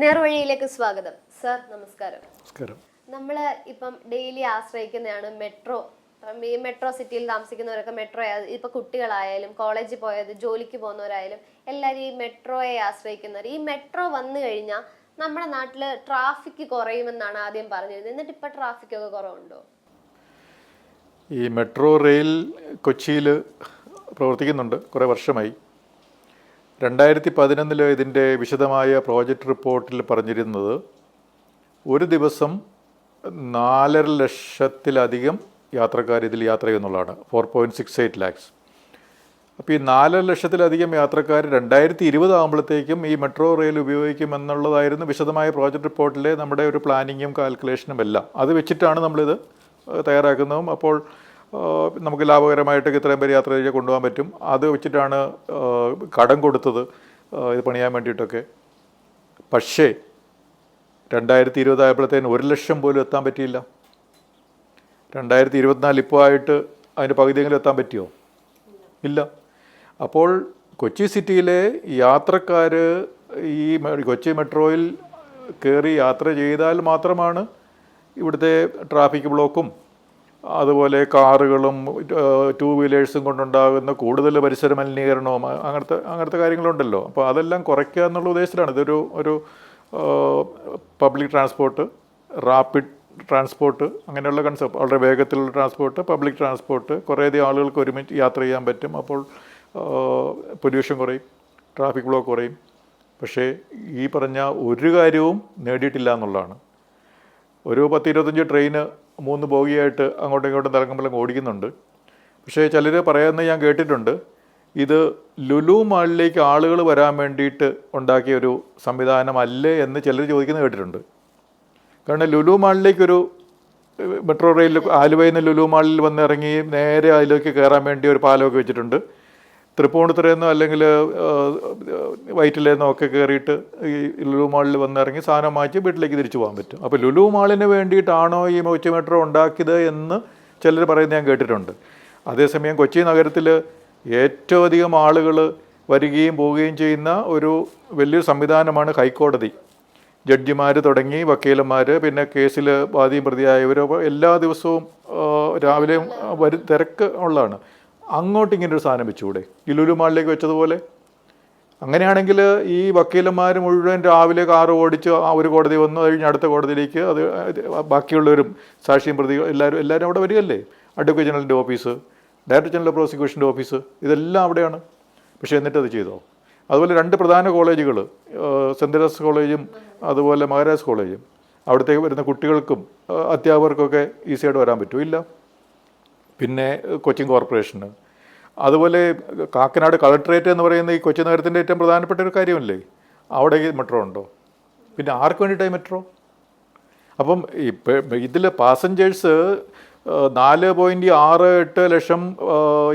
നേർവഴിയിലേക്ക് സ്വാഗതം. സർ നമസ്കാരം. നമസ്കാരം. നമ്മൾ ഇപ്പം ഡെയിലി ആശ്രയിക്കുന്നതാണ് മെട്രോ. ഈ മെട്രോ സിറ്റിയിൽ താമസിക്കുന്നവരൊക്കെ മെട്രോ ഇപ്പൊ കുട്ടികളായാലും കോളേജിൽ പോയത് ജോലിക്ക് പോകുന്നവരായാലും എല്ലാവരും ഈ മെട്രോയെ ആശ്രയിക്കുന്നവർ. ഈ മെട്രോ വന്നു കഴിഞ്ഞാൽ നമ്മുടെ നാട്ടിൽ ട്രാഫിക് കുറയുമെന്നാണ് ആദ്യം പറഞ്ഞിരുന്നത്. എന്നിട്ട് ഇപ്പൊ ട്രാഫിക് ഒക്കെ കുറവുണ്ടോ? ഈ മെട്രോ റെയിൽ കൊച്ചിയിൽ പ്രവർത്തിക്കുന്നുണ്ട് കുറേ വർഷമായി. രണ്ടായിരത്തി പതിനൊന്നിൽ ഇതിന്റെ വിശദമായ പ്രോജക്റ്റ് റിപ്പോർട്ടിൽ പറഞ്ഞിരുന്നത് ഒരു ദിവസം നാലര ലക്ഷത്തിലധികം യാത്രക്കാർ ഇതിൽ യാത്ര ചെയ്യുന്നുള്ളതാണ്. Four point six eight lakhs. അപ്പോൾ ഈ നാലര ലക്ഷത്തിലധികം യാത്രക്കാർ രണ്ടായിരത്തി ഇരുപത് ആകുമ്പോഴത്തേക്കും ഈ മെട്രോ റെയിൽ ഉപയോഗിക്കുമെന്നുള്ളതായിരുന്നു വിശദമായ പ്രോജക്റ്റ് റിപ്പോർട്ടിലെ നമ്മുടെ ഒരു പ്ലാനിങ്ങും കാൽക്കുലേഷനും എല്ലാം. അത് വെച്ചിട്ടാണ് നമ്മളിത് തയ്യാറാക്കുന്നതും അപ്പോൾ നമുക്ക് ലാഭകരമായിട്ട് ഇത്രയും പേര് യാത്ര ചെയ്ത് കൊണ്ടുപോകാൻ പറ്റും. അത് വെച്ചിട്ടാണ് കടം കൊടുത്തത് ഇത് പണിയാൻ വേണ്ടിയിട്ടൊക്കെ. പക്ഷേ രണ്ടായിരത്തി ഇരുപതായപ്പോഴത്തേന് ഒരു ലക്ഷം പോലും എത്താൻ പറ്റിയില്ല. രണ്ടായിരത്തി ഇരുപത്തിനാല് ഇപ്പോൾ ആയിട്ട് അതിന്റെ പകുതിയെങ്കിലും എത്താൻ പറ്റിയോ? ഇല്ല. അപ്പോൾ കൊച്ചി സിറ്റിയിലെ യാത്രക്കാർ ഈ കൊച്ചി മെട്രോയിൽ കയറി യാത്ര ചെയ്താൽ മാത്രമാണ് ഇവിടുത്തെ ട്രാഫിക് ബ്ലോക്കും അതുപോലെ കാറുകളും ടൂ വീലേഴ്സും കൊണ്ടുണ്ടാകുന്ന കൂടുതൽ പരിസര മലിനീകരണവും അങ്ങനത്തെ അങ്ങനത്തെ കാര്യങ്ങളുണ്ടല്ലോ. അപ്പോൾ അതെല്ലാം കുറയ്ക്കുക എന്നുള്ള ഉദ്ദേശത്തിലാണ്. ഇതൊരു ഒരു പബ്ലിക് ട്രാൻസ്പോർട്ട് റാപ്പിഡ് ട്രാൻസ്പോർട്ട് അങ്ങനെയുള്ള കൺസെപ്റ്റ് വളരെ വേഗത്തിലുള്ള ട്രാൻസ്പോർട്ട് പബ്ലിക് ട്രാൻസ്പോർട്ട് കുറേയധികം ആളുകൾക്ക് ഒരുമിച്ച് യാത്ര ചെയ്യാൻ പറ്റും. അപ്പോൾ പൊല്യൂഷൻ കുറയും ട്രാഫിക് ബ്ലോക്ക് കുറയും. പക്ഷേ ഈ പറഞ്ഞ ഒരു കാര്യവും നേടിയിട്ടില്ല എന്നുള്ളതാണ്. ഒരു പത്ത് ഇരുപത്തഞ്ച് ട്രെയിന് മൂന്ന് ബോഗിയായിട്ട് അങ്ങോട്ടും ഇങ്ങോട്ടും തലങ്ങമ്പലം ഓടിക്കുന്നുണ്ട്. പക്ഷേ ചിലർ പറയുന്നത് ഞാൻ കേട്ടിട്ടുണ്ട്. ഇത് ലുലു മാളിലേക്ക് ആളുകൾ വരാൻ വേണ്ടിയിട്ട് ഉണ്ടാക്കിയ ഒരു സംവിധാനമല്ലേ എന്ന് ചിലർ ചോദിക്കുന്നത് കേട്ടിട്ടുണ്ട്. കാരണം ലുലു മാളിലേക്കൊരു മെട്രോ റെയിൽ ആലുവയിൽ നിന്ന് ലുലു മാളിൽ വന്ന് ഇറങ്ങി നേരെ അതിലേക്ക് കയറാൻ വേണ്ടി ഒരു പാലമൊക്കെ വെച്ചിട്ടുണ്ട്. തൃപ്പൂണിത്തുറയിൽ നിന്നോ അല്ലെങ്കിൽ വൈറ്റിലേന്നോ ഒക്കെ കയറിയിട്ട് ഈ ലുലു മാളിൽ വന്നിറങ്ങി സാധനം മാറ്റി വീട്ടിലേക്ക് തിരിച്ചു പോകാൻ പറ്റും. അപ്പോൾ ലുലു മാളിന് വേണ്ടിയിട്ടാണോ ഈ കൊച്ചി മെട്രോ ഉണ്ടാക്കിയത് എന്ന് ചിലർ പറയുന്നത് ഞാൻ കേട്ടിട്ടുണ്ട്. അതേസമയം കൊച്ചി നഗരത്തിൽ ഏറ്റവും അധികം ആളുകൾ വരികയും പോവുകയും ചെയ്യുന്ന ഒരു വലിയൊരു സംവിധാനമാണ് ഹൈക്കോടതി. ജഡ്ജിമാർ തുടങ്ങി വക്കീലന്മാർ പിന്നെ കേസിൽ വാദിയും പ്രതിയായവർ എല്ലാ ദിവസവും രാവിലെയും വരും തിരക്ക് ഉള്ളതാണ്. അങ്ങോട്ട് ഇങ്ങനെ ഒരു സാധനം വെച്ചുകൂടെ? ഈ ലുലു മാളിലേക്ക് വെച്ചതുപോലെ? അങ്ങനെയാണെങ്കിൽ ഈ വക്കീലന്മാർ മുഴുവൻ രാവിലെ കാറ് ഓടിച്ച് ആ ഒരു കോടതി വന്നു കഴിഞ്ഞ് അടുത്ത കോടതിയിലേക്ക് അത് ബാക്കിയുള്ളവരും സാക്ഷിയും പ്രതി എല്ലാവരും എല്ലാവരും അവിടെ വരികയല്ലേ? അഡ്വക്കേറ്റ് ജനറലിന്റെ ഓഫീസ് ഡയറക്ടർ ജനറൽ പ്രോസിക്യൂഷന്റെ ഓഫീസ് ഇതെല്ലാം അവിടെയാണ്. പക്ഷേ എന്നിട്ട് അത് ചെയ്തോ? അതുപോലെ രണ്ട് പ്രധാന കോളേജുകൾ സെന്റ് തെരേസ് കോളേജും അതുപോലെ മഹാരാജ് കോളേജും. അവിടത്തേക്ക് വരുന്ന കുട്ടികൾക്കും അധ്യാപകർക്കൊക്കെ ഈസിയായിട്ട് വരാൻ പറ്റുമോ? ഇല്ല. പിന്നെ കൊച്ചിൻ കോർപ്പറേഷന്. അതുപോലെ കാക്കനാട് കളക്ട്രേറ്റ് എന്ന് പറയുന്ന ഈ കൊച്ചി നഗരത്തിന്റെ ഏറ്റവും പ്രധാനപ്പെട്ട ഒരു കാര്യമല്ലേ? അവിടെ മെട്രോ ഉണ്ടോ? പിന്നെ ആർക്ക് വേണ്ടിയിട്ടായി മെട്രോ അപ്പം ഇപ്പം ഇതിൽ പാസഞ്ചേഴ്സ് നാല് പോയിന്റ് ആറ് എട്ട് ലക്ഷം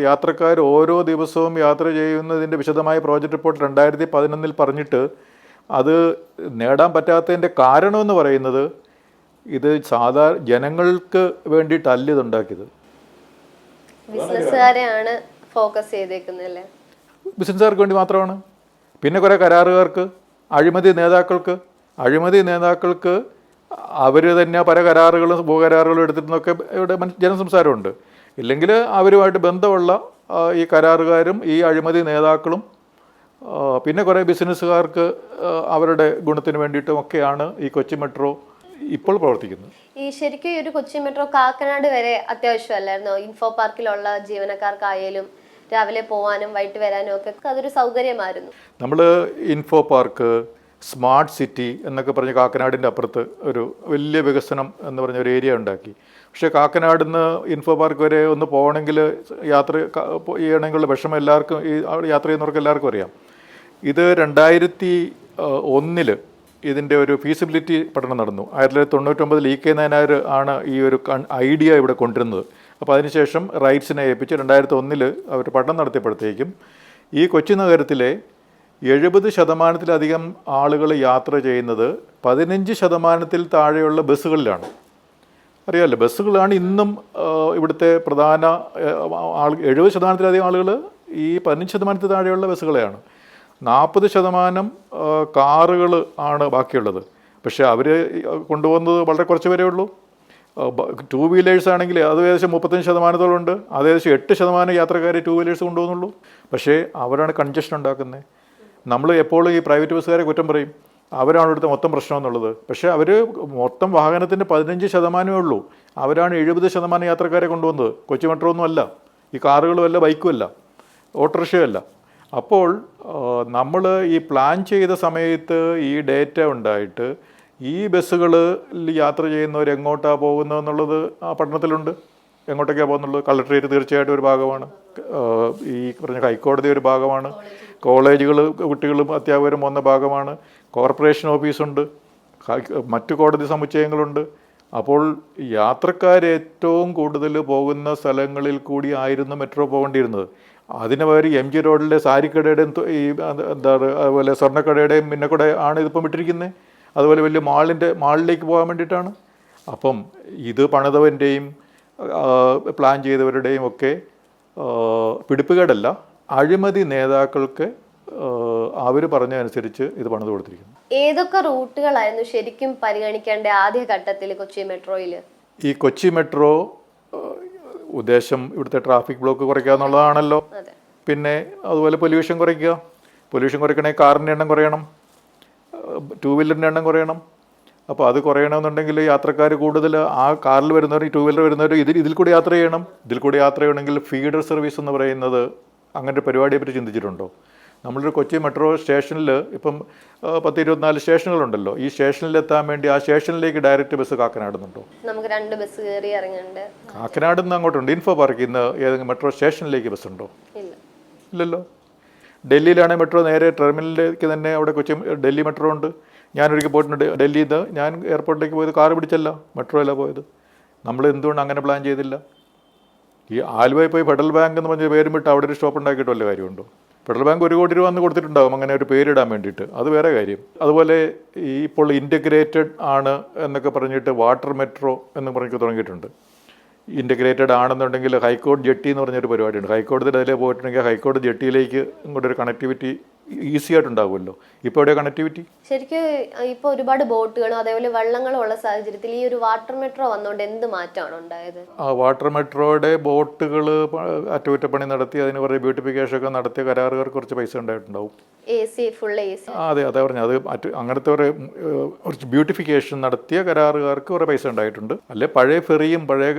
യാത്രക്കാർ ഓരോ ദിവസവും യാത്ര ചെയ്യുന്നതിന്റെ വിശദമായ പ്രോജക്റ്റ് റിപ്പോർട്ട് രണ്ടായിരത്തി പതിനൊന്നിൽ പറഞ്ഞിട്ട് അത് നേടാൻ പറ്റാത്തതിന്റെ കാരണമെന്ന് പറയുന്നത് ഇത് സാധാ ജനങ്ങൾക്ക് വേണ്ടിയിട്ടല്ല ഇത് ഉണ്ടാക്കിയത് ബിസിനസ്സുകാരെയാണ് ഫോക്കസ് ചെയ്തേക്കുന്നല്ലേ ബിസിനസ്സുകാർക്ക് വേണ്ടി മാത്രമാണ്. പിന്നെ കുറേ കരാറുകാർക്ക് അഴിമതി നേതാക്കൾക്ക് അഴിമതി നേതാക്കൾക്ക് അവർ തന്നെ പല കരാറുകളും ഭൂകരാറുകളും എടുത്തിരുന്നൊക്കെ ഇവിടെ ജനസംസാരമുണ്ട്. ഇല്ലെങ്കിൽ അവരുമായിട്ട് ബന്ധമുള്ള ഈ കരാറുകാരും ഈ അഴിമതി നേതാക്കളും പിന്നെ കുറേ ബിസിനസ്സുകാർക്ക് അവരുടെ ഗുണത്തിന് വേണ്ടിയിട്ടും ഒക്കെയാണ് ഈ കൊച്ചി മെട്രോ ഇപ്പോൾ പ്രവർത്തിക്കുന്നത് ഈ ശരിക്കും ഈ ഒരു കൊച്ചി മെട്രോ കാക്കനാട് വരെ അത്യാവശ്യമല്ലായിരുന്നോ? ഇൻഫോ പാർക്കിലുള്ള ജീവനക്കാർക്കായാലും രാവിലെ പോവാനും വൈകിട്ട് വരാനും ഒക്കെ അതൊരു സൗകര്യമായിരുന്നു. നമ്മൾ ഇൻഫോ പാർക്ക് സ്മാർട്ട് സിറ്റി എന്നൊക്കെ പറഞ്ഞ് കാക്കനാടിന്റെ അപ്പുറത്ത് ഒരു വലിയ വികസനം എന്ന് പറഞ്ഞ ഒരു ഏരിയ ഉണ്ടാക്കി. പക്ഷേ കാക്കനാട് നിന്ന് ഇൻഫോ പാർക്ക് വരെ ഒന്ന് പോകണമെങ്കിൽ യാത്ര ചെയ്യണമെങ്കിൽ ചെയ്യണമെങ്കിലുള്ള വിഷമം എല്ലാവർക്കും ഈ യാത്ര ചെയ്യുന്നവർക്ക് എല്ലാവർക്കും അറിയാം. ഇത് രണ്ടായിരത്തി ഒന്നിൽ ഇതിന്റെ ഒരു ഫീസിബിലിറ്റി പഠനം നടന്നു. ആയിരത്തി തൊള്ളായിരത്തി തൊണ്ണൂറ്റൊമ്പതിൽ ഇ കെ നായനാർ ആണ് ഈ ഒരു ഐഡിയ ഇവിടെ കൊണ്ടുവരുന്നത്. അപ്പോൾ അതിനുശേഷം റൈറ്റ്സിനെ ഏൽപ്പിച്ച് രണ്ടായിരത്തി ഒന്നിൽ അവർ പഠനം നടത്തിയപ്പോഴത്തേക്കും ഈ കൊച്ചി നഗരത്തിലെ എഴുപത് ശതമാനത്തിലധികം ആളുകൾ യാത്ര ചെയ്യുന്നത് പതിനഞ്ച് ശതമാനത്തിൽ താഴെയുള്ള ബസ്സുകളിലാണ്. അറിയാമല്ലോ ബസ്സുകളാണ് ഇന്നും ഇവിടുത്തെ പ്രധാന ആൾ എഴുപത് ശതമാനത്തിലധികം ആളുകൾ ഈ പതിനഞ്ച് ശതമാനത്തിൽ താഴെയുള്ള ബസ്സുകളെയാണ്. നാൽപ്പത് ശതമാനം കാറുകൾ ആണ് ബാക്കിയുള്ളത്. പക്ഷേ അവർ കൊണ്ടുപോകുന്നത് വളരെ കുറച്ച് പേരേ ഉള്ളൂ. ടൂ വീലേഴ്സ് ആണെങ്കിൽ അത് ഏകദേശം മുപ്പത്തഞ്ച് ശതമാനത്തോളം ഉണ്ട്. അത് ഏകദേശം എട്ട് ശതമാനം യാത്രക്കാർ ടൂ വീലേഴ്സ് കൊണ്ടുപോകുന്നുള്ളൂ. പക്ഷേ അവരാണ് കൺജഷൻ ഉണ്ടാക്കുന്നത്. നമ്മൾ എപ്പോഴും ഈ പ്രൈവറ്റ് ബസ്സുകാരെ കുറ്റം പറയും. അവരാണ് ഇവിടുത്തെ മൊത്തം പ്രശ്നം എന്നുള്ളത്. പക്ഷേ അവർ മൊത്തം വാഹനത്തിന്റെ പതിനഞ്ച് ശതമാനമേ ഉള്ളൂ. അവരാണ് എഴുപത് ശതമാനം യാത്രക്കാരെ കൊണ്ടുവന്നത്. കൊച്ചി മെട്രോ ഒന്നും അല്ല. ഈ കാറുകളും അല്ല ബൈക്കും അല്ല. ഓട്ടോറിക്ഷയും അല്ല. അപ്പോൾ നമ്മൾ ഈ പ്ലാൻ ചെയ്ത സമയത്ത് ഈ ഡേറ്റ ഉണ്ടായിട്ട് ഈ ബസ്സുകളിൽ യാത്ര ചെയ്യുന്നവർ എങ്ങോട്ടാണ് പോകുന്നത് എന്നുള്ളത് ആ പഠനത്തിലുണ്ട്. എങ്ങോട്ടൊക്കെയാണ് പോകുന്നുള്ളത് കളക്ട്രേറ്റ് തീർച്ചയായിട്ടും ഒരു ഭാഗമാണ്. ഈ പറഞ്ഞ ഹൈക്കോടതി ഒരു ഭാഗമാണ്. കോളേജുകൾ കുട്ടികളും അധ്യാപകരും വന്ന ഭാഗമാണ്. കോർപ്പറേഷൻ ഓഫീസുണ്ട് മറ്റു കോടതി സമുച്ചയങ്ങളുണ്ട്. അപ്പോൾ യാത്രക്കാർ ഏറ്റവും കൂടുതൽ പോകുന്ന സ്ഥലങ്ങളിൽ കൂടി ആയിരുന്നു മെട്രോ പോകേണ്ടിയിരുന്നത്. അതിന് പകരം എം ജി റോഡിലെ സാരിക്കടയുടെയും ഈ എന്താ എന്താണ് അതുപോലെ സ്വർണക്കടയുടെയും മിന്നക്കട ആണ് ഇതിപ്പം ഇട്ടിരിക്കുന്നത് അതുപോലെ വലിയ മാളിന്റെ മാളിലേക്ക് പോകാൻ വേണ്ടിയിട്ടാണ്. അപ്പം ഇത് പണിതവന്റെയും പ്ലാൻ ചെയ്തവരുടെയും ഒക്കെ പിടിപ്പുകേടല്ല. അഴിമതി നേതാക്കൾക്ക് അവർ പറഞ്ഞതനുസരിച്ച് ഇത് പണിത് കൊടുത്തിരിക്കുന്നു. ഏതൊക്കെ റൂട്ടുകളായിരുന്നു ശരിക്കും പരിഗണിക്കേണ്ട ആദ്യ ഘട്ടത്തിൽ കൊച്ചി മെട്രോയിൽ ഈ കൊച്ചി മെട്രോ ഉദ്ദേശം ഇവിടുത്തെ ട്രാഫിക് ബ്ലോക്ക് കുറയ്ക്കുക എന്നുള്ളതാണല്ലോ. പിന്നെ അതുപോലെ പൊല്യൂഷൻ കുറയ്ക്കുക. പൊല്യൂഷൻ കുറയ്ക്കണമെങ്കിൽ കാറിന്റെ എണ്ണം കുറയണം. ടൂ വീലറിന്റെ എണ്ണം കുറയണം. അപ്പോൾ അത് കുറയണമെന്നുണ്ടെങ്കിൽ യാത്രക്കാർ കൂടുതൽ ആ കാറിൽ വരുന്നവർ ടൂ വീലർ വരുന്നവർ ഇതിൽ ഇതിൽ കൂടി യാത്ര ചെയ്യണം. ഇതിൽ കൂടി യാത്ര ചെയ്യണമെങ്കിൽ ഫീഡർ സർവീസ് എന്ന് പറയുന്നത് അങ്ങനെ ഒരു പരിപാടിയെപ്പറ്റി ചിന്തിച്ചിട്ടുണ്ടോ? നമ്മളൊരു കൊച്ചി മെട്രോ സ്റ്റേഷനിൽ ഇപ്പം പത്ത് ഇരുപത്തിനാല് സ്റ്റേഷനുകളുണ്ടല്ലോ. ഈ സ്റ്റേഷനിൽ എത്താൻ വേണ്ടി ആ സ്റ്റേഷനിലേക്ക് ഡയറക്റ്റ് ബസ് കാക്കനാടുന്നുണ്ടോ? നമുക്ക് രണ്ട് ബസ് കയറി ഇറങ്ങുന്നുണ്ട് കാക്കനാട് നിന്ന് അങ്ങോട്ടുണ്ട്. ഇൻഫോ പാർക്കിൽ നിന്ന് ഏതെങ്കിലും മെട്രോ സ്റ്റേഷനിലേക്ക് ബസ് ഉണ്ടോ ഇല്ല. ഇല്ലല്ലോ. ഡൽഹിയിലാണെങ്കിൽ മെട്രോ നേരെ ടെർമിനലിലേക്ക് തന്നെ അവിടെ കൊച്ചി ഡൽഹി മെട്രോ ഉണ്ട്. ഞാനൊരിക്കൽ പോയിട്ടുണ്ട് ഡൽഹിയിൽ നിന്ന് ഞാൻ എയർപോർട്ടിലേക്ക് പോയത് കാർ പിടിച്ചല്ല മെട്രോയിലാണ് പോയത്. നമ്മൾ എന്തുകൊണ്ട് അങ്ങനെ പ്ലാൻ ചെയ്തില്ല? ഈ ആലുവയിൽ പോയി ഫെഡറൽ ബാങ്ക് എന്ന് പറഞ്ഞ പേരും വിട്ട് അവിടെ ഒരു സ്റ്റോപ്പ് ഉണ്ടാക്കിയിട്ട് വല്ല കാര്യമുണ്ടോ? ഫെഡറൽ ബാങ്ക് ഒരു കോടി രൂപ അന്ന് കൊടുത്തിട്ടുണ്ടാകും അങ്ങനെ ഒരു പേരിടാൻ വേണ്ടിയിട്ട്. അത് വേറെ കാര്യം. അതുപോലെ ഈ ഇപ്പോൾ ഇന്റഗ്രേറ്റഡ് ആണ് എന്നൊക്കെ പറഞ്ഞിട്ട് വാട്ടർ മെട്രോ എന്ന് പറഞ്ഞ് തുടങ്ങിയിട്ടുണ്ട്. ഇന്റഗ്രേറ്റഡ് ആണെന്നുണ്ടെങ്കിൽ ഹൈക്കോടതി ജെട്ടി എന്ന് പറഞ്ഞൊരു പരിപാടിയുണ്ട്. ഹൈക്കോടതിയിൽ അതിലേ പോയിട്ടുണ്ടെങ്കിൽ ഹൈക്കോടതി ജെട്ടിയിലേക്ക് ഇങ്ങോട്ടൊരു കണക്ടിവിറ്റി ഈസി ആയിട്ടുണ്ടാകുമല്ലോ ഇപ്പോൾ എവിടെ കണക്ടിവിറ്റി ശരിക്കും ഇപ്പൊ ഒരുപാട് ബോട്ടുകളും അതേപോലെ വെള്ളങ്ങളും ഉള്ള സാഹചര്യത്തിൽ ഈ ഒരു വാട്ടർ മെട്രോ വന്നുകൊണ്ട് എന്ത് മാറ്റമാണ് ഉണ്ടായത്? ആ വാട്ടർ മെട്രോയുടെ ബോട്ടുകൾ അറ്റകുറ്റപ്പണി നടത്തി അതിന് കുറേ ബ്യൂട്ടിഫിക്കേഷൻ ഒക്കെ നടത്തിയ കരാറുകാർക്ക് കുറച്ച് പൈസ ഉണ്ടായിട്ടുണ്ടാവും. ആ അതെ പറഞ്ഞു അത് മറ്റ് അങ്ങനത്തെ ഒരു കുറച്ച് ബ്യൂട്ടിഫിക്കേഷൻ നടത്തിയ കരാറുകാർക്ക് കുറേ പൈസ ഉണ്ടായിട്ടുണ്ട്. അല്ലെ പഴയ ഫെറിയും പഴയ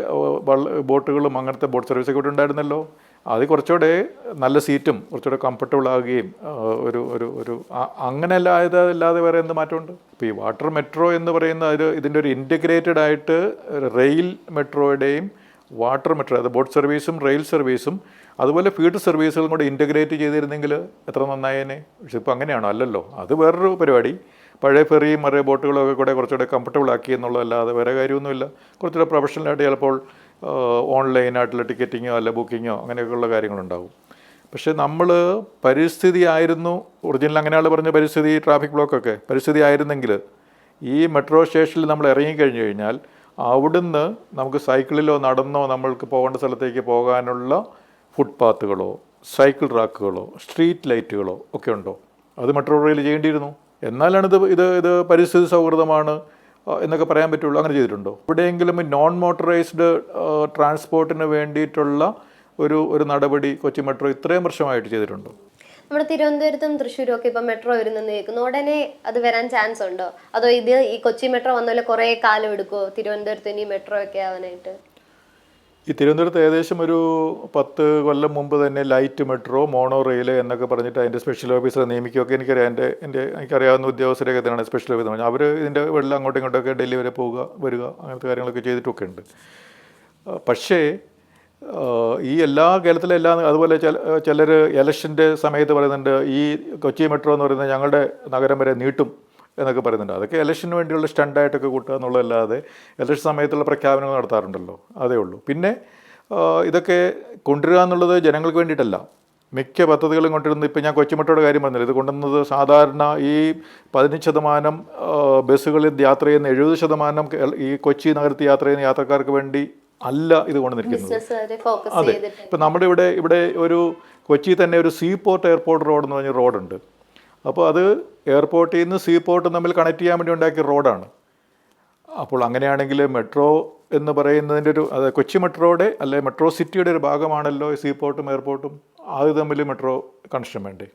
ബോട്ടുകളും അങ്ങനത്തെ ബോട്ട് സർവീസ് ഒക്കെ ഉണ്ടായിരുന്നല്ലോ. അത് കുറച്ചുകൂടെ നല്ല സീറ്റും കുറച്ചുകൂടെ കംഫർട്ടബിൾ ആകുകയും ഒരു ഒരു ഒരു അങ്ങനെ അല്ലാതെ അല്ലാതെ വേറെ എന്ത് മാറ്റമുണ്ട്? ഇപ്പോൾ ഈ വാട്ടർ മെട്രോ എന്ന് പറയുന്ന ഒരു ഇതിന്റെ ഒരു ഇന്റഗ്രേറ്റഡ് ആയിട്ട് റെയിൽ മെട്രോയുടെയും വാട്ടർ മെട്രോ അത് ബോട്ട് സർവീസും റെയിൽ സർവീസും അതുപോലെ ഫീഡ് സർവീസുകളും കൂടെ ഇന്റഗ്രേറ്റ് ചെയ്തിരുന്നെങ്കിൽ എത്ര നന്നായേനെ പക്ഷെ ഇപ്പോൾ അങ്ങനെയാണോ? അല്ലല്ലോ. അത് വേറൊരു പരിപാടി. പഴയ ഫെറിയും മറേ ബോട്ടുകളൊക്കെ കൂടെ കുറച്ചുകൂടെ കംഫർട്ടബിൾ ആക്കി എന്നുള്ളതല്ലാതെ വേറെ കാര്യമൊന്നുമില്ല. കുറച്ചുകൂടെ പ്രൊഫഷണലായിട്ട് ചിലപ്പോൾ ഓൺലൈനായിട്ടുള്ള ടിക്കറ്റിങ്ങോ അല്ല ബുക്കിങ്ങോ അങ്ങനെയൊക്കെയുള്ള കാര്യങ്ങളുണ്ടാവും. പക്ഷേ നമ്മൾ പരിസ്ഥിതി ആയിരുന്നു ഒറിജിനൽ അങ്ങനെയാൾ പറഞ്ഞ പരിസ്ഥിതി ട്രാഫിക് ബ്ലോക്കൊക്കെ പരിസ്ഥിതി ആയിരുന്നെങ്കിൽ ഈ മെട്രോ സ്റ്റേഷനിൽ നമ്മൾ ഇറങ്ങിക്കഴിഞ്ഞ് കഴിഞ്ഞാൽ അവിടുന്ന് നമുക്ക് സൈക്കിളിലോ നടന്നോ നമ്മൾക്ക് പോകേണ്ട സ്ഥലത്തേക്ക് പോകാനുള്ള ഫുട്പാത്തുകളോ സൈക്കിൾ ട്രാക്കുകളോ സ്ട്രീറ്റ് ലൈറ്റുകളോ ഒക്കെ ഉണ്ടോ? അത് മെട്രോ റെയിൽ ചെയ്യേണ്ടിയിരുന്നു. എന്നാലാണ് ഇത് ഇത് ഇത് പരിസ്ഥിതി സൗഹൃദമാണ് എന്നൊക്കെ പറയാൻ പറ്റുള്ളൂ. അങ്ങനെ ചെയ്തിട്ടുണ്ടോ? ഇവിടെയെങ്കിലും നോൺ മോട്ടറൈസ്ഡ് ട്രാൻസ്പോർട്ടിന് വേണ്ടിയിട്ടുള്ള ഒരു ഒരു നടപടി കൊച്ചി മെട്രോ ഇത്രയും വർഷമായിട്ട് ചെയ്തിട്ടുണ്ടോ? നമ്മുടെ തിരുവനന്തപുരത്തും തൃശ്ശൂരും ഒക്കെ ഇപ്പൊ മെട്രോ വരുന്നെന്ന് കേൾക്കുന്നു. ഉടനെ അത് വരാൻ ചാൻസ് ഉണ്ടോ? അതോ ഇത് ഈ കൊച്ചി മെട്രോ വന്നപോലെ കുറെ കാലം എടുക്കുമോ തിരുവനന്തപുരത്ത് ഇനി മെട്രോ ഒക്കെ ആവാനായിട്ട്? ഈ തിരുവനന്തപുരത്ത് ഏകദേശം ഒരു പത്ത് കൊല്ലം മുമ്പ് തന്നെ ലൈറ്റ് മെട്രോ മോണോ റെയിൽ എന്നൊക്കെ പറഞ്ഞിട്ട് അതിന്റെ സ്പെഷ്യൽ ഓഫീസറെ നിയമിക്കുകയൊക്കെ എനിക്കറിയാം. എന്റെ എന്റെ എനിക്കറിയാവുന്ന ഉദ്യോഗസ്ഥരൊക്കെ തന്നെയാണ് സ്പെഷ്യൽ ഓഫീസർ പറഞ്ഞത്. അവർ ഇതിന്റെ വെള്ളം അങ്ങോട്ടും ഇങ്ങോട്ടൊക്കെ ഡൽഹി വരെ പോവുക വരിക അങ്ങനത്തെ കാര്യങ്ങളൊക്കെ ചെയ്തിട്ടൊക്കെ ഉണ്ട്. പക്ഷേ ഈ എല്ലാ കേരളത്തിലെ എല്ലാ അതുപോലെ ചില ചിലർ ഇലക്ഷന്റെ സമയത്ത് പറയുന്നുണ്ട് ഈ കൊച്ചി മെട്രോ എന്ന് പറയുന്നത് ഞങ്ങളുടെ നഗരം വരെ നീട്ടും. എന്നൊക്കെ പറയുന്നുണ്ട്. അതൊക്കെ ഇലക്ഷന് വേണ്ടിയുള്ള സ്റ്റണ്ടായിട്ടൊക്കെ കൂട്ടുക എന്നുള്ളതല്ലാതെ ഇലക്ഷൻ സമയത്തുള്ള പ്രഖ്യാപനങ്ങൾ നടത്താറുണ്ടല്ലോ. അതേ ഉള്ളൂ. പിന്നെ ഇതൊക്കെ കൊണ്ടുവരിക എന്നുള്ളത് ജനങ്ങൾക്ക് വേണ്ടിയിട്ടല്ല. മിക്ക പദ്ധതികളും കൊണ്ടിരുന്നത് ഇപ്പോൾ ഞാൻ കൊച്ചുമട്ടയുടെ കാര്യം പറഞ്ഞില്ല. ഇത് കൊണ്ടുവന്നത് സാധാരണ ഈ പതിനഞ്ച് ശതമാനം ബസ്സുകളിൽ യാത്ര ചെയ്യുന്ന എഴുപത് ശതമാനം ഈ കൊച്ചി നഗരത്തിൽ യാത്ര ചെയ്യുന്ന യാത്രക്കാർക്ക് വേണ്ടി അല്ല ഇത് കൊണ്ടുവന്നിരിക്കുന്നത്. അതെ. ഇപ്പം നമ്മുടെ ഇവിടെ ഇവിടെ ഒരു കൊച്ചി തന്നെ ഒരു സീ പോർട്ട് എയർപോർട്ട് റോഡ് എന്ന് പറഞ്ഞ റോഡുണ്ട് അപ്പോൾ അത് എയർപോർട്ടിൽ നിന്ന് സീ പോർട്ട് തമ്മിൽ കണക്ട് ചെയ്യാൻ വേണ്ടി ഉണ്ടാക്കിയ റോഡാണ്. അപ്പോൾ അങ്ങനെയാണെങ്കിൽ മെട്രോ എന്ന് പറയുന്നതിന്റെ ഒരു അത് കൊച്ചി മെട്രോയുടെ അല്ലെ മെട്രോ സിറ്റിയുടെ ഒരു ഭാഗമാണല്ലോ സീ പോർട്ടും എയർപോർട്ടും. അത് തമ്മിൽ മെട്രോ കണക്ഷൻ വേണ്ടേ?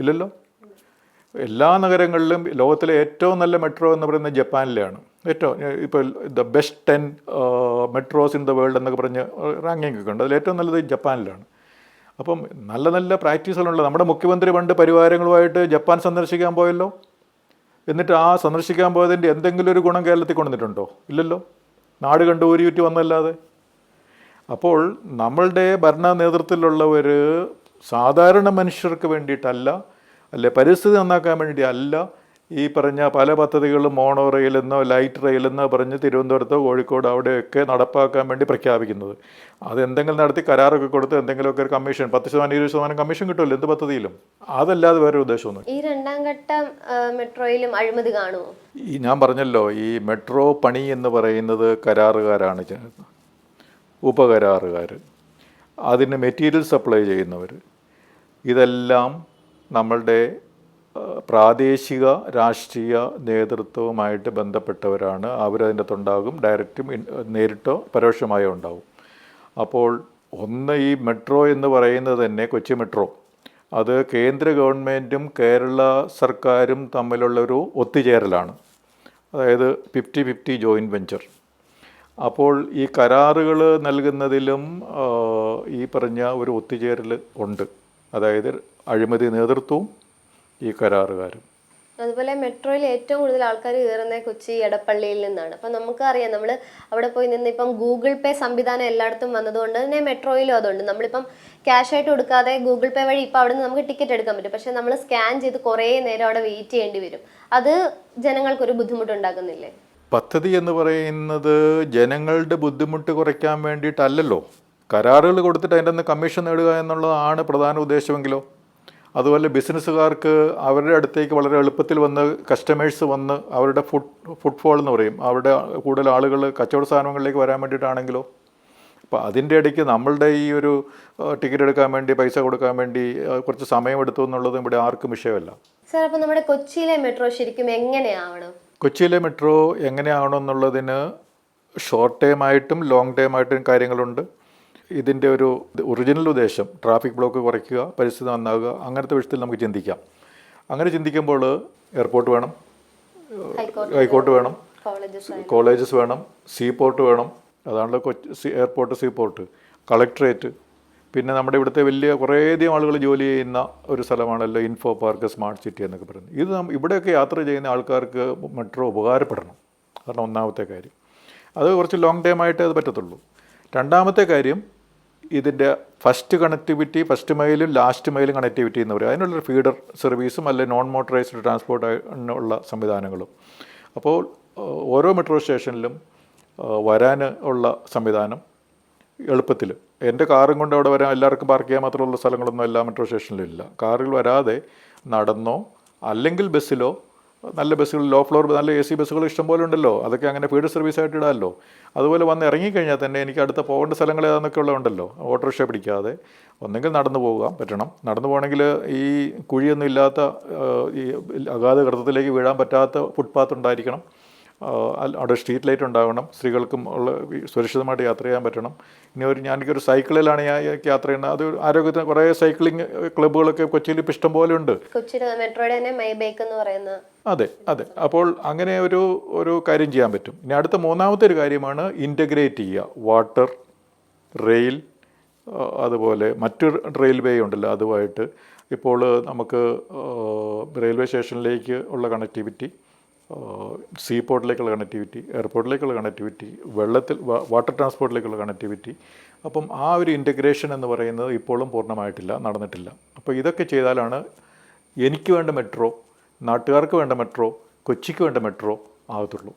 ഇല്ലല്ലോ? എല്ലാ നഗരങ്ങളിലും ലോകത്തിലെ ഏറ്റവും നല്ല മെട്രോ എന്ന് പറയുന്നത് ജപ്പാനിലെയാണ്. ഏറ്റവും ഇപ്പോൾ the best ten metros in the world എന്നൊക്കെ പറഞ്ഞ് റാങ്കിങ് ഒക്കെ ഉണ്ട്. അതിൽ ഏറ്റവും നല്ലത് ജപ്പാനിലാണ്. അപ്പം നല്ല നല്ല പ്രാക്ടീസുകളുണ്ട്. നമ്മുടെ മുഖ്യമന്ത്രി പണ്ട് പരിവാരങ്ങളുമായിട്ട് ജപ്പാൻ സന്ദർശിക്കാൻ പോയല്ലോ? എന്നിട്ട് ആ സന്ദർശിക്കാൻ പോയതിന്റെ എന്തെങ്കിലും ഒരു ഗുണം കേരളത്തിൽ കൊണ്ടുവന്നിട്ടുണ്ടോ? ഇല്ലല്ലോ? നാട് കണ്ട് ഊരിയൂറ്റി വന്നല്ലാതെ? അപ്പോൾ നമ്മളുടെ ഭരണ നേതൃത്വത്തിലുള്ളവർ സാധാരണ മനുഷ്യർക്ക് വേണ്ടിയിട്ടല്ല അല്ലെ പരിസ്ഥിതി നന്നാക്കാൻ വേണ്ടി അല്ല ഈ പറഞ്ഞ പല പദ്ധതികളും മോണോ റെയിലെന്നോ ലൈറ്റ് റെയിലെന്നോ പറഞ്ഞ് തിരുവനന്തപുരത്തോ കോഴിക്കോട് അവിടെയൊക്കെ നടപ്പാക്കാൻ വേണ്ടി പ്രഖ്യാപിക്കുന്നത്. അത് എന്തെങ്കിലും നടത്തി കരാറൊക്കെ കൊടുത്ത് എന്തെങ്കിലുമൊക്കെ ഒരു കമ്മീഷൻ പത്ത് ശതമാനം ഇരുപത് ശതമാനം കമ്മീഷൻ കിട്ടുമല്ലോ എന്ത് പദ്ധതിയിലും? അതല്ലാതെ വേറെ ഉദ്ദേശമൊന്നും ഈ രണ്ടാം ഘട്ടം മെട്രോയിലും അഴിമതി കാണുമോ? ഈ ഞാൻ പറഞ്ഞല്ലോ ഈ മെട്രോ പണി എന്ന് പറയുന്നത് കരാറുകാരാണ് ഉപകരാറുകാർ അതിന് മെറ്റീരിയൽ സപ്ലൈ ചെയ്യുന്നവർ ഇതെല്ലാം നമ്മളുടെ പ്രാദേശിക രാഷ്ട്രീയ നേതൃത്വവുമായിട്ട് ബന്ധപ്പെട്ടവരാണ്. അവരതിന്റെ അകത്തുണ്ടാകും ഡയറക്റ്റും നേരിട്ടോ പരോക്ഷമായോ ഉണ്ടാവും. അപ്പോൾ ഒന്ന് ഈ മെട്രോ എന്ന് പറയുന്നത് തന്നെ കൊച്ചി മെട്രോ. അത് കേന്ദ്ര ഗവൺമെന്റും കേരള സർക്കാരും തമ്മിലുള്ളൊരു ഒത്തുചേരലാണ്. അതായത് ഫിഫ്റ്റി ഫിഫ്റ്റി ജോയിന്റ് വെഞ്ചർ. അപ്പോൾ ഈ കരാറുകൾ നൽകുന്നതിലും ഈ പറഞ്ഞ ഒരു ഒത്തുചേരൽ ഉണ്ട്. അതായത് അഴിമതി നേതൃത്വവും ഈ കരാറുകാരും. അതുപോലെ മെട്രോയിൽ ഏറ്റവും കൂടുതൽ ആൾക്കാർ കയറുന്നത് കൊച്ചി എടപ്പള്ളിയിൽ നിന്നാണ്. അപ്പം നമുക്കറിയാം നമ്മൾ അവിടെ പോയി നിന്ന് ഇപ്പം ഗൂഗിൾ പേ സംവിധാനം എല്ലായിടത്തും വന്നതുകൊണ്ട് തന്നെ മെട്രോയിലും അതുണ്ട്. നമ്മളിപ്പം ക്യാഷ് ആയിട്ട് കൊടുക്കാതെ ഗൂഗിൾ പേ വഴി ഇപ്പം അവിടെ നിന്ന് നമുക്ക് ടിക്കറ്റ് എടുക്കാൻ പറ്റും. പക്ഷെ നമ്മൾ സ്കാൻ ചെയ്ത് കുറേ നേരം അവിടെ വെയിറ്റ് ചെയ്യേണ്ടി വരും. അത് ജനങ്ങൾക്കൊരു ബുദ്ധിമുട്ടുണ്ടാക്കുന്നില്ലേ? പദ്ധതി എന്ന് പറയുന്നത് ജനങ്ങളുടെ ബുദ്ധിമുട്ട് കുറയ്ക്കാൻ വേണ്ടിയിട്ടല്ലല്ലോ. കരാറുകൾ കൊടുത്തിട്ട് അതിന്റെ നിന്ന് കമ്മീഷൻ നേടുക എന്നുള്ളതാണ് പ്രധാന ഉദ്ദേശമെങ്കിലോ? അതുപോലെ ബിസിനസ്സുകാർക്ക് അവരുടെ അടുത്തേക്ക് വളരെ എളുപ്പത്തിൽ വന്ന് കസ്റ്റമേഴ്സ് വന്ന് അവരുടെ ഫുഡ് ഫുട്ഫോൾ എന്ന് പറയും. അവരുടെ കൂടുതൽ ആളുകൾ കച്ചവട സാധനങ്ങളിലേക്ക് വരാൻ വേണ്ടിയിട്ടാണെങ്കിലോ. അപ്പോൾ അതിന്റെ ഇടയ്ക്ക് നമ്മളുടെ ഈ ഒരു ടിക്കറ്റ് എടുക്കാൻ വേണ്ടി പൈസ കൊടുക്കാൻ വേണ്ടി കുറച്ച് സമയമെടുത്തു എന്നുള്ളതും ഇവിടെ ആർക്കും വിഷയമല്ല. സാർ അപ്പോൾ നമ്മുടെ കൊച്ചിയിലെ മെട്രോ ശരിക്കും എങ്ങനെയാവണം കൊച്ചിയിലെ മെട്രോ എങ്ങനെയാണെന്നുള്ളതിന് ഷോർട്ട് ടേം ആയിട്ടും ലോങ് ടേം ആയിട്ടും കാര്യങ്ങളുണ്ട്. ഇതിന്റെ ഒരു ഒറിജിനൽ ഉദ്ദേശം ട്രാഫിക് ബ്ലോക്ക് കുറയ്ക്കുക പരിസ്ഥിതി നന്നാകുക അങ്ങനത്തെ വിഷയത്തിൽ നമുക്ക് ചിന്തിക്കാം. അങ്ങനെ ചിന്തിക്കുമ്പോൾ എയർപോർട്ട് വേണം ഹൈക്കോർട്ട് വേണം കോളേജസ് വേണം. സീ പോർട്ട് വേണം അതാണല്ലോ Kochi sea airport sea port collectorate. പിന്നെ നമ്മുടെ ഇവിടുത്തെ വലിയ കുറേയധികം ആളുകൾ ജോലി ചെയ്യുന്ന ഒരു സ്ഥലമാണല്ലോ ഇൻഫോ പാർക്ക് സ്മാർട്ട് സിറ്റി എന്നൊക്കെ പറയുന്നത്. ഇത് ഇവിടെയൊക്കെ യാത്ര ചെയ്യുന്ന ആൾക്കാർക്ക് മെട്രോ ഉപകാരപ്പെടണം. കാരണം ഒന്നാമത്തെ കാര്യം. അത് കുറച്ച് ലോങ് ടൈം ആയിട്ടേ അത് പറ്റത്തുള്ളൂ. രണ്ടാമത്തെ കാര്യം ഇതിന്റെ ഫസ്റ്റ് കണക്ടിവിറ്റി ഫസ്റ്റ് മൈലും ലാസ്റ്റ് മൈലും കണക്ടിവിറ്റി എന്ന് പറയും. അതിനുള്ളൊരു ഫീഡർ സർവീസും അല്ലെങ്കിൽ നോൺ മോട്ടറൈസ്ഡ് ട്രാൻസ്പോർട്ട് ഉള്ള സംവിധാനങ്ങളും. അപ്പോൾ ഓരോ മെട്രോ സ്റ്റേഷനിലും വരാൻ ഉള്ള സംവിധാനം എളുപ്പത്തിൽ. എന്റെ കാറും കൊണ്ട് അവിടെ വരാൻ എല്ലാവർക്കും പാർക്ക് ചെയ്യാൻ മാത്രമുള്ള സ്ഥലങ്ങളൊന്നും എല്ലാ മെട്രോ സ്റ്റേഷനിലും ഇല്ല. കാറിൽ വരാതെ നടന്നോ അല്ലെങ്കിൽ ബസ്സിലോ നല്ല ബസ്സുകൾ ലോ ഫ്ലോർ നല്ല എ സി ബസ്സുകൾ ഇഷ്ടംപോലെ ഉണ്ടല്ലോ. അതൊക്കെ അങ്ങനെ ഫീഡ് സർവീസ് ആയിട്ട് ഇടാമല്ലോ. അതുപോലെ വന്ന് ഇറങ്ങിക്കഴിഞ്ഞാൽ തന്നെ എനിക്ക് അടുത്ത പോകേണ്ട സ്ഥലങ്ങൾ ഏതാന്നൊക്കെ ഉള്ളതുണ്ടല്ലോ ഓട്ടോറിക്ഷ പിടിക്കാതെ ഒന്നെങ്കിൽ നടന്നു പോകാൻ പറ്റണം. നടന്നു പോകണമെങ്കിൽ ഈ കുഴിയൊന്നും ഇല്ലാത്ത ഈ അഗാധ ഗർത്തത്തിലേക്ക് വീഴാൻ പറ്റാത്ത ഫുട്പാത്ത് ഉണ്ടായിരിക്കണം. അവിടെ സ്ട്രീറ്റ് ലൈറ്റ് ഉണ്ടാകണം സ്ത്രീകൾക്കും ഉള്ള സുരക്ഷിതമായിട്ട് യാത്ര ചെയ്യാൻ പറ്റണം. ഇനി ഒരു ഞാൻ ഒരു സൈക്കിളിലാണ് ഞാൻ യാത്ര ചെയ്യുന്നത്. അത് ആരോഗ്യത്തിന് കുറേ സൈക്ലിംഗ് ക്ലബ്ബുകളൊക്കെ കൊച്ചിയിൽ ഇപ്പോൾ ഇഷ്ടംപോലെ ഉണ്ട്. കൊച്ചിയുടെ മെട്രോയുടെ തന്നെ മൈ ബൈക്ക് എന്ന് പറയുന്ന അതെ അതെ. അപ്പോൾ അങ്ങനെ ഒരു ഒരു കാര്യം ചെയ്യാൻ പറ്റും. ഇനി അടുത്ത മൂന്നാമത്തെ ഒരു കാര്യമാണ് ഇന്റഗ്രേറ്റ് ചെയ്യുക. വാട്ടർ റെയിൽ അതുപോലെ മറ്റു റെയിൽവേ ഉണ്ടല്ലോ അതുമായിട്ട്. ഇപ്പോൾ നമുക്ക് റെയിൽവേ സ്റ്റേഷനിലേക്ക് ഉള്ള കണക്ടിവിറ്റി സീ പോർട്ടിലേക്കുള്ള കണക്ടിവിറ്റി എയർപോർട്ടിലേക്കുള്ള കണക്ടിവിറ്റി വെള്ളത്തിൽ വാട്ടർ ട്രാൻസ്പോർട്ടിലേക്കുള്ള കണക്ടിവിറ്റി അപ്പം ആ ഒരു ഇന്റഗ്രേഷൻ എന്ന് പറയുന്നത് ഇപ്പോഴും പൂർണമായിട്ടില്ല നടന്നിട്ടില്ല. അപ്പോൾ ഇതൊക്കെ ചെയ്താലാണ് എനിക്ക് വേണ്ട മെട്രോ നാട്ടുകാർക്ക് വേണ്ട മെട്രോ കൊച്ചിക്ക് വേണ്ട മെട്രോ ആകത്തുള്ളൂ